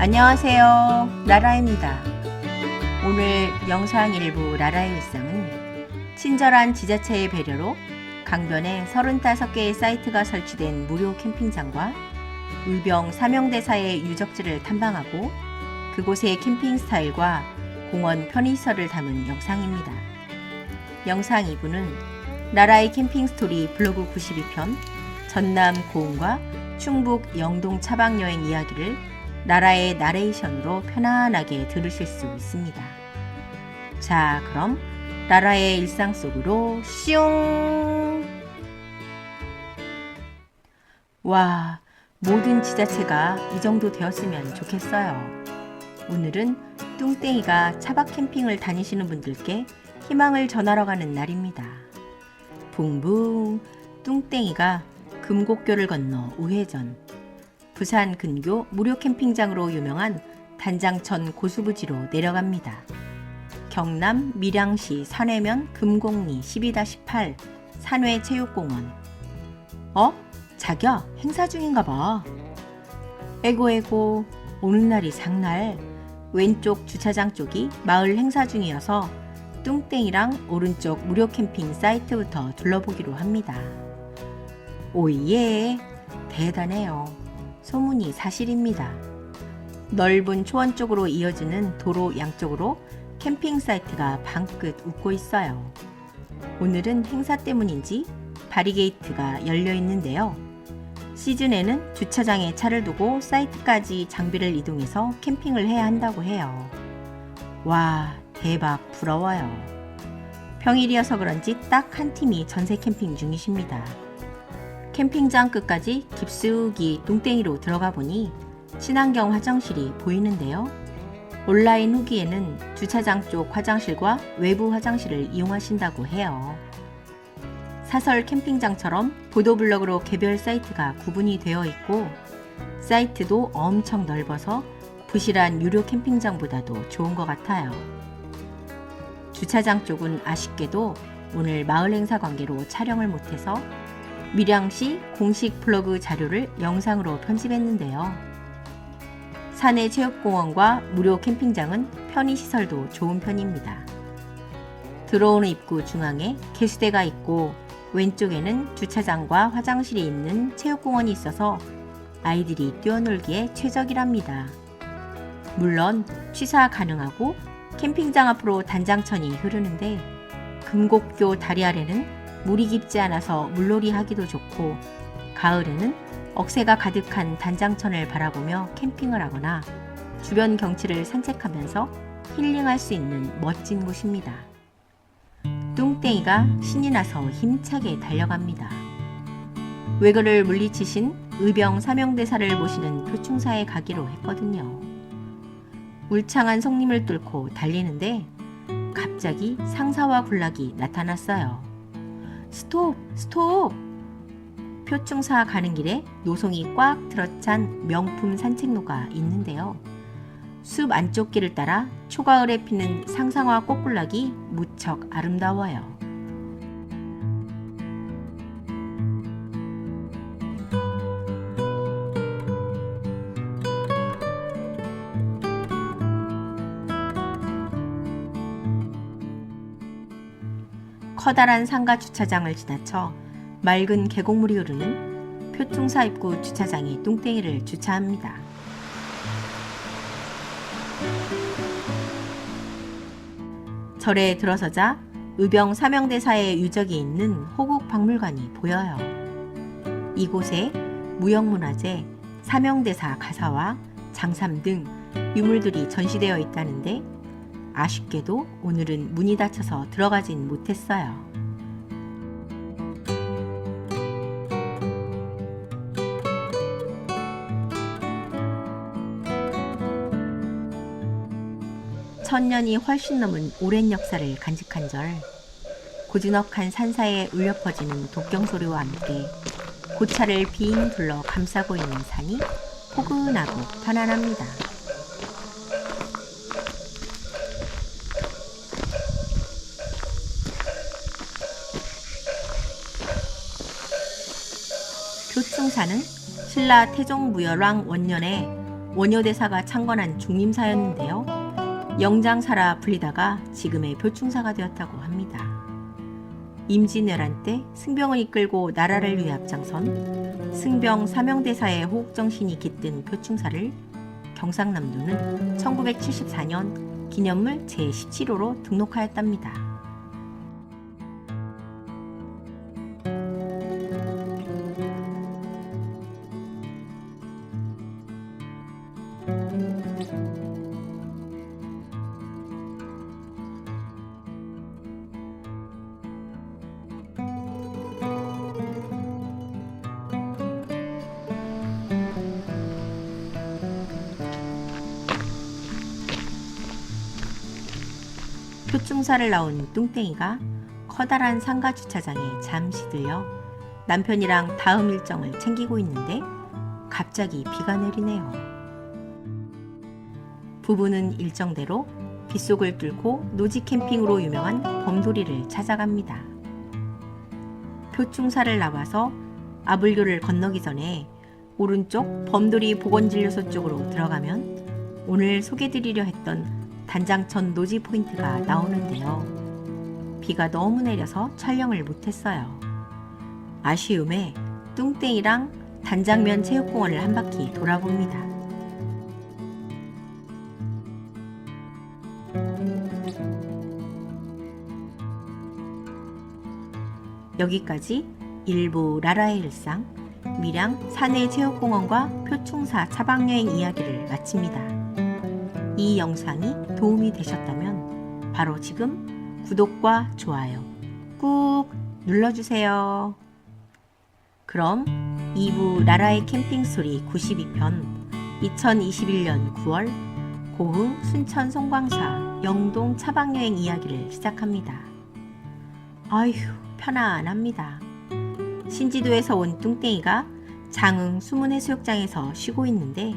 안녕하세요. 라라입니다. 오늘 영상 일부 라라의 일상은 친절한 지자체의 배려로 강변에 35개의 사이트가 설치된 무료 캠핑장과 의병 사명대사의 유적지를 탐방하고 그곳의 캠핑 스타일과 공원 편의시설을 담은 영상입니다. 영상 2부는 나라의 캠핑 스토리 블로그 92편 전남 고흥과 충북 영동 차박 여행 이야기를 나라의 나레이션으로 편안하게 들으실 수 있습니다. 자, 그럼 나라의 일상 속으로 슝! 와, 모든 지자체가 이 정도 되었으면 좋겠어요. 오늘은 뚱땡이가 차박 캠핑을 다니시는 분들께 희망을 전하러 가는 날입니다. 붕붕 뚱땡이가 금곡교를 건너 우회전 부산 근교 무료 캠핑장으로 유명한 단장천 고수부지로 내려갑니다. 경남 밀양시 산회면 금곡리 12-8 산회체육공원 어? 자기야 행사 중인가 봐. 에고 에고 오는 날이 장날 왼쪽 주차장 쪽이 마을 행사 중이어서 뚱땡이랑 오른쪽 무료 캠핑 사이트부터 둘러보기로 합니다. 오예 대단해요. 소문이 사실입니다. 넓은 초원 쪽으로 이어지는 도로 양쪽으로 캠핑 사이트가 방긋 웃고 있어요. 오늘은 행사 때문인지 바리게이트가 열려 있는데요. 시즌에는 주차장에 차를 두고 사이트까지 장비를 이동해서 캠핑을 해야 한다고 해요. 와, 대박 부러워요. 평일이어서 그런지 딱 한 팀이 전세 캠핑 중이십니다. 캠핑장 끝까지 깊숙이 뚱땡이로 들어가 보니 친환경 화장실이 보이는데요. 온라인 후기에는 주차장 쪽 화장실과 외부 화장실을 이용하신다고 해요. 사설 캠핑장처럼 보도블럭으로 개별 사이트가 구분이 되어 있고 사이트도 엄청 넓어서 부실한 유료 캠핑장보다도 좋은 것 같아요. 주차장 쪽은 아쉽게도 오늘 마을 행사 관계로 촬영을 못해서 밀양시 공식 블로그 자료를 영상으로 편집했는데요. 산내 체육공원과 무료 캠핑장은 편의시설도 좋은 편입니다. 들어오는 입구 중앙에 개수대가 있고 왼쪽에는 주차장과 화장실이 있는 체육공원이 있어서 아이들이 뛰어놀기에 최적이랍니다. 물론 취사 가능하고 캠핑장 앞으로 단장천이 흐르는데 금곡교 다리 아래는 물이 깊지 않아서 물놀이 하기도 좋고 가을에는 억새가 가득한 단장천을 바라보며 캠핑을 하거나 주변 경치를 산책하면서 힐링할 수 있는 멋진 곳입니다. 뚱땡이가 신이 나서 힘차게 달려갑니다. 외거를 물리치신 의병 사명대사를 모시는 표충사에 가기로 했거든요. 울창한 성림을 뚫고 달리는데 갑자기 상사와 군락이 나타났어요. 스톱! 스톱! 표충사 가는 길에 노송이 꽉 들어찬 명품 산책로가 있는데요. 숲 안쪽 길을 따라 초가을에 피는 상상화 꽃군락이 무척 아름다워요. 커다란 상가 주차장을 지나쳐 맑은 계곡물이 흐르는 표충사 입구 주차장에 뚱땡이를 주차합니다. 절에 들어서자 의병 사명대사의 유적이 있는 호국 박물관이 보여요. 이곳에 무형문화재, 사명대사 가사와 장삼 등 유물들이 전시되어 있다는데 아쉽게도 오늘은 문이 닫혀서 들어가진 못했어요. 천년이 훨씬 넘은 오랜 역사를 간직한 절, 고즈넉한 산사에 울려 퍼지는 독경 소리와 함께 고차를 빙 둘러 감싸고 있는 산이 포근하고 편안합니다. 표충사는 신라 태종 무열왕 원년에 원효대사가 창건한 중림사였는데요. 영장사라 불리다가 지금의 표충사가 되었다고 합니다. 임진왜란 때 승병을 이끌고 나라를 위해 앞장선 승병 사명대사의 호국정신이 깃든 표충사를 경상남도는 1974년 기념물 제17호로 등록하였답니다. 표충사를 나온 뚱땡이가 커다란 상가 주차장에 잠시 들려 남편이랑 다음 일정을 챙기고 있는데 갑자기 비가 내리네요. 부부는 일정대로 빗속을 뚫고 노지 캠핑으로 유명한 범도리를 찾아갑니다. 표충사를 나와서 아불교를 건너기 전에 오른쪽 범도리 보건진료소 쪽으로 들어가면 오늘 소개드리려 했던 단장천 노지 포인트가 나오는데요. 비가 너무 내려서 촬영을 못했어요. 아쉬움에 뚱땡이랑 단장면 체육공원을 한 바퀴 돌아봅니다. 여기까지 일부 라라의 일상, 밀양 산해체육공원과 표충사 차박여행 이야기를 마칩니다. 이 영상이 도움이 되셨다면 바로 지금 구독과 좋아요 꾹 눌러주세요. 그럼 2부 나라의 캠핑 스토리 92편 2021년 9월 고흥 순천 송광사 영동 차박여행 이야기를 시작합니다. 아휴 편안합니다. 신지도에서 온 뚱땡이가 장흥 수문해수욕장에서 쉬고 있는데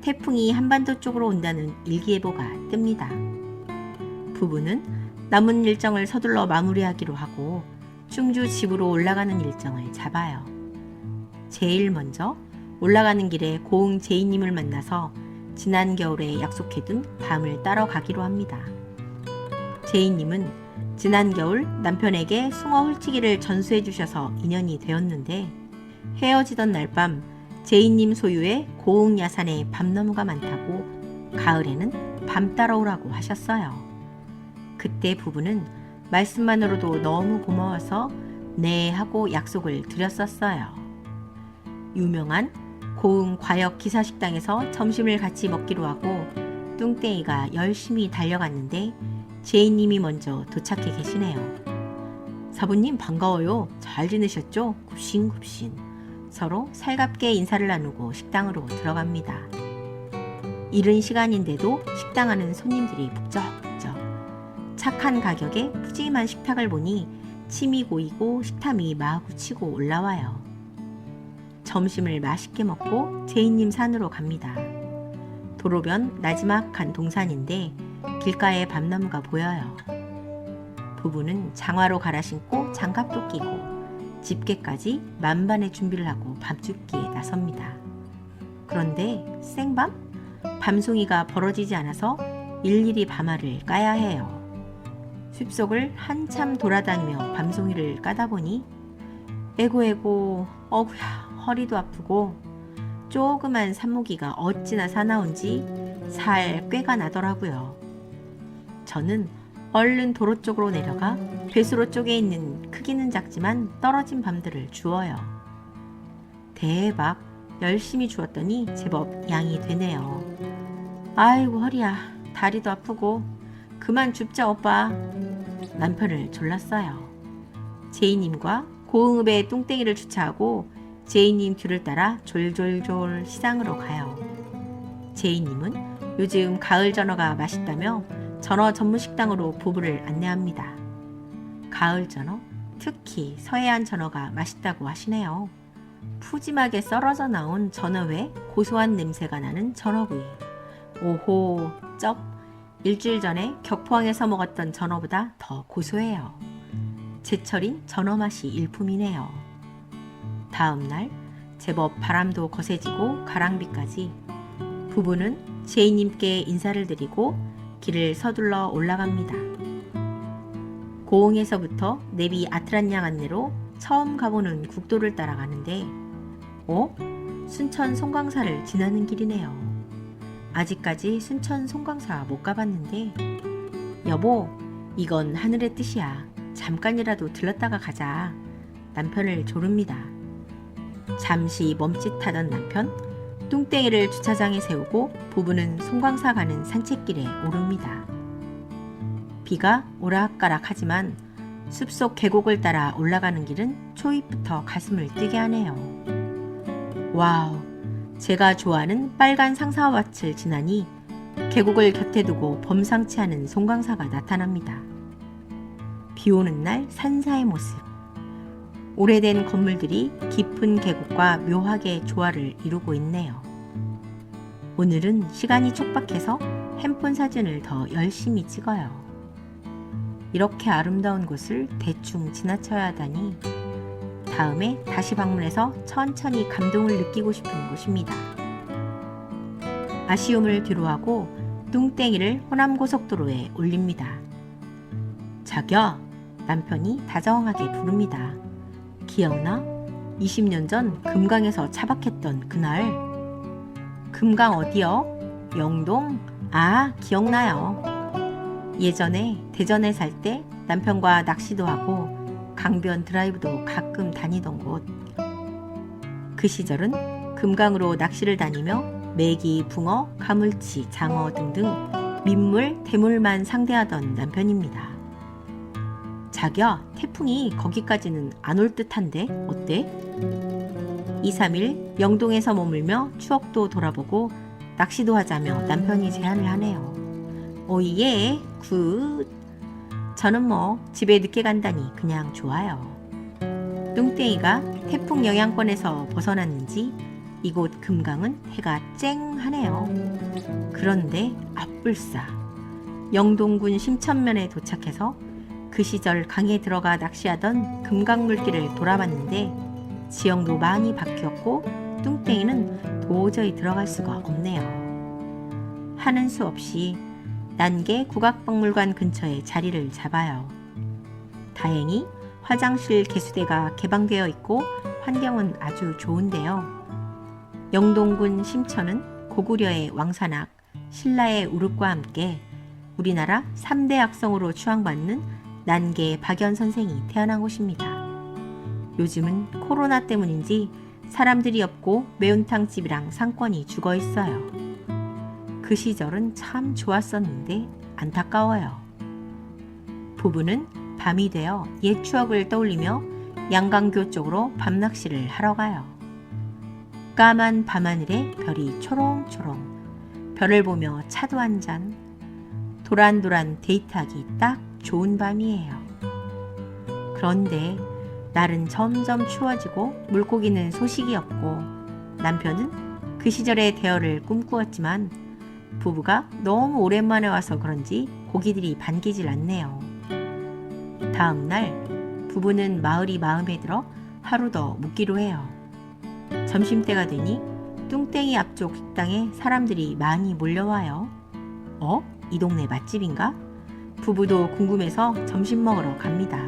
태풍이 한반도 쪽으로 온다는 일기예보가 뜹니다. 부부는 남은 일정을 서둘러 마무리하기로 하고 충주 집으로 올라가는 일정을 잡아요. 제일 먼저 올라가는 길에 고흥 제이님을 만나서 지난 겨울에 약속해둔 밤을 따러 가기로 합니다. 제이님은 지난 겨울 남편에게 숭어 홀치기를 전수해 주셔서 인연이 되었는데 헤어지던 날 밤 제이님 소유의 고흥 야산에 밤나무가 많다고 가을에는 밤 따라오라고 하셨어요. 그때 부부는 말씀만으로도 너무 고마워서 네 하고 약속을 드렸었어요. 유명한 고흥 과역 기사식당에서 점심을 같이 먹기로 하고 뚱땡이가 열심히 달려갔는데 제이님이 먼저 도착해 계시네요. 사부님 반가워요. 잘 지내셨죠? 굽신굽신. 서로 살갑게 인사를 나누고 식당으로 들어갑니다. 이른 시간인데도 식당 안은 손님들이 북적북적. 착한 가격에 푸짐한 식탁을 보니 침이 고이고 식탐이 마구 치고 올라와요. 점심을 맛있게 먹고 제이님 산으로 갑니다. 도로변 나지막한 동산인데 길가에 밤나무가 보여요. 부부는 장화로 갈아 신고 장갑도 끼고 집게까지 만반의 준비를 하고 밤죽기에 나섭니다. 그런데 생밤? 밤송이가 벌어지지 않아서 일일이 밤알을 까야 해요. 숲속을 한참 돌아다니며 밤송이를 까다 보니 에고에고 어구야 허리도 아프고 조그만 산모기가 어찌나 사나운지 살 꾀가 나더라고요. 저는 얼른 도로 쪽으로 내려가 배수로 쪽에 있는 크기는 작지만 떨어진 밤들을 주워요. 대박! 열심히 주웠더니 제법 양이 되네요. 아이고 허리야 다리도 아프고 그만 줍자 오빠 남편을 졸랐어요. 제이님과 고흥읍에 뚱땡이를 주차하고 제이님 뒤를 따라 졸졸졸 시장으로 가요. 제이님은 요즘 가을 전어가 맛있다며 전어 전문 식당으로 부부를 안내합니다. 가을 전어, 특히 서해안 전어가 맛있다고 하시네요. 푸짐하게 썰어져 나온 전어 외 고소한 냄새가 나는 전어구이. 오호, 쩝. 일주일 전에 격포항에서 먹었던 전어보다 더 고소해요. 제철인 전어 맛이 일품이네요. 다음 날 제법 바람도 거세지고 가랑비까지 부부는 제이님께 인사를 드리고 길을 서둘러 올라갑니다. 고흥에서부터 내비 아트란양 안내로 처음 가보는 국도를 따라가는데, 어? 순천 송광사를 지나는 길이네요. 아직까지 순천 송광사 못 가봤는데, 여보, 이건 하늘의 뜻이야. 잠깐이라도 들렀다가 가자. 남편을 조릅니다. 잠시 멈칫하던 남편, 뚱땡이를 주차장에 세우고 부부는 송광사 가는 산책길에 오릅니다. 비가 오락가락하지만 숲속 계곡을 따라 올라가는 길은 초입부터 가슴을 뛰게 하네요. 와우, 제가 좋아하는 빨간 상사와밭을 지나니 계곡을 곁에 두고 범상치 않은 송광사가 나타납니다. 비 오는 날 산사의 모습. 오래된 건물들이 깊은 계곡과 묘하게 조화를 이루고 있네요. 오늘은 시간이 촉박해서 핸폰 사진을 더 열심히 찍어요. 이렇게 아름다운 곳을 대충 지나쳐야 하다니 다음에 다시 방문해서 천천히 감동을 느끼고 싶은 곳입니다. 아쉬움을 뒤로하고 뚱땡이를 호남고속도로에 올립니다. 자기야, 남편이 다정하게 부릅니다. 기억나? 20년 전 금강에서 차박했던 그날. 금강 어디요? 영동? 아, 기억나요. 예전에 대전에 살 때 남편과 낚시도 하고 강변 드라이브도 가끔 다니던 곳. 그 시절은 금강으로 낚시를 다니며 메기, 붕어, 가물치, 장어 등등 민물, 대물만 상대하던 남편입니다. 자기야, 태풍이 거기까지는 안 올 듯한데 어때? 2, 3일 영동에서 머물며 추억도 돌아보고 낚시도 하자며 남편이 제안을 하네요. 오예, 굿. 저는 뭐 집에 늦게 간다니 그냥 좋아요. 뚱땡이가 태풍 영향권에서 벗어났는지 이곳 금강은 해가 쨍하네요. 그런데 앞불싸 영동군 심천면에 도착해서 그 시절 강에 들어가 낚시하던 금강 물길을 돌아봤는데 지형도 많이 바뀌었고 뚱땡이는 도저히 들어갈 수가 없네요. 하는 수 없이 난개 국악박물관 근처에 자리를 잡아요. 다행히 화장실 개수대가 개방되어 있고 환경은 아주 좋은데요. 영동군 심천은 고구려의 왕산악, 신라의 우륵과 함께 우리나라 3대 악성으로 추앙받는 난개 박연 선생이 태어난 곳입니다. 요즘은 코로나 때문인지 사람들이 없고 매운탕집이랑 상권이 죽어 있어요. 그 시절은 참 좋았었는데 안타까워요. 부부는 밤이 되어 옛 추억을 떠올리며 양강교 쪽으로 밤낚시를 하러 가요. 까만 밤하늘에 별이 초롱초롱 별을 보며 차도 한 잔 도란도란 데이트하기 딱 좋은 밤이에요. 그런데 날은 점점 추워지고 물고기는 소식이 없고 남편은 그 시절의 대어를 꿈꾸었지만 부부가 너무 오랜만에 와서 그런지 고기들이 반기질 않네요. 다음 날 부부는 마을이 마음에 들어 하루 더 묵기로 해요. 점심때가 되니 뚱땡이 앞쪽 식당에 사람들이 많이 몰려와요. 어? 이 동네 맛집인가? 부부도 궁금해서 점심 먹으러 갑니다.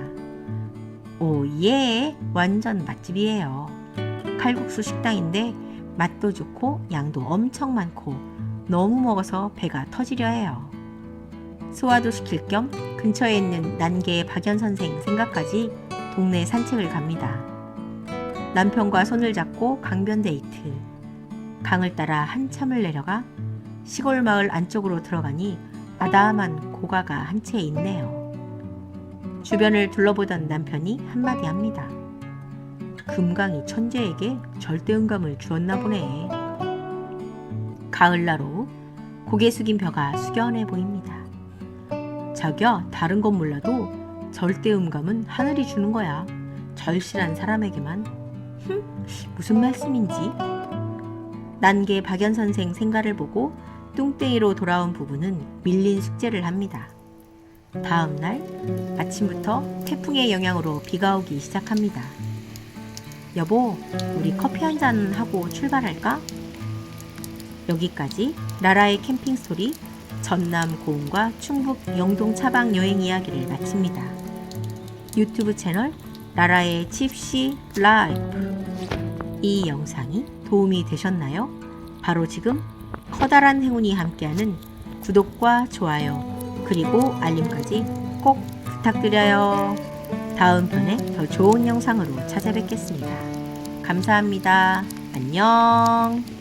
오, 예! 완전 맛집이에요. 칼국수 식당인데 맛도 좋고 양도 엄청 많고 너무 먹어서 배가 터지려 해요. 소화도 시킬 겸 근처에 있는 난개의 박연 선생 생각까지 동네 산책을 갑니다. 남편과 손을 잡고 강변 데이트. 강을 따라 한참을 내려가 시골 마을 안쪽으로 들어가니 아담한 고가가 한 채 있네요. 주변을 둘러보던 남편이 한마디 합니다. 금강이 천재에게 절대음감을 주었나 보네. 오후 고개 숙인 벼가 숙연해 보입니다. 자기야, 다른 건 몰라도 절대음감은 하늘이 주는 거야. 절실한 사람에게만. 흠, 무슨 말씀인지. 난개 박연 선생 생가를 보고 뚱땡이로 돌아온 부부는 밀린 숙제를 합니다. 다음 날 아침부터 태풍의 영향으로 비가 오기 시작합니다. 여보, 우리 커피 한 잔 하고 출발할까? 여기까지 라라의 캠핑 스토리 전남 고흥과 충북 영동 차박 여행 이야기를 마칩니다. 유튜브 채널 라라의 칩시 라이프 이 영상이 도움이 되셨나요? 바로 지금 커다란 행운이 함께하는 구독과 좋아요 그리고 알림까지 꼭 부탁드려요. 다음 편에 더 좋은 영상으로 찾아뵙겠습니다. 감사합니다. 안녕.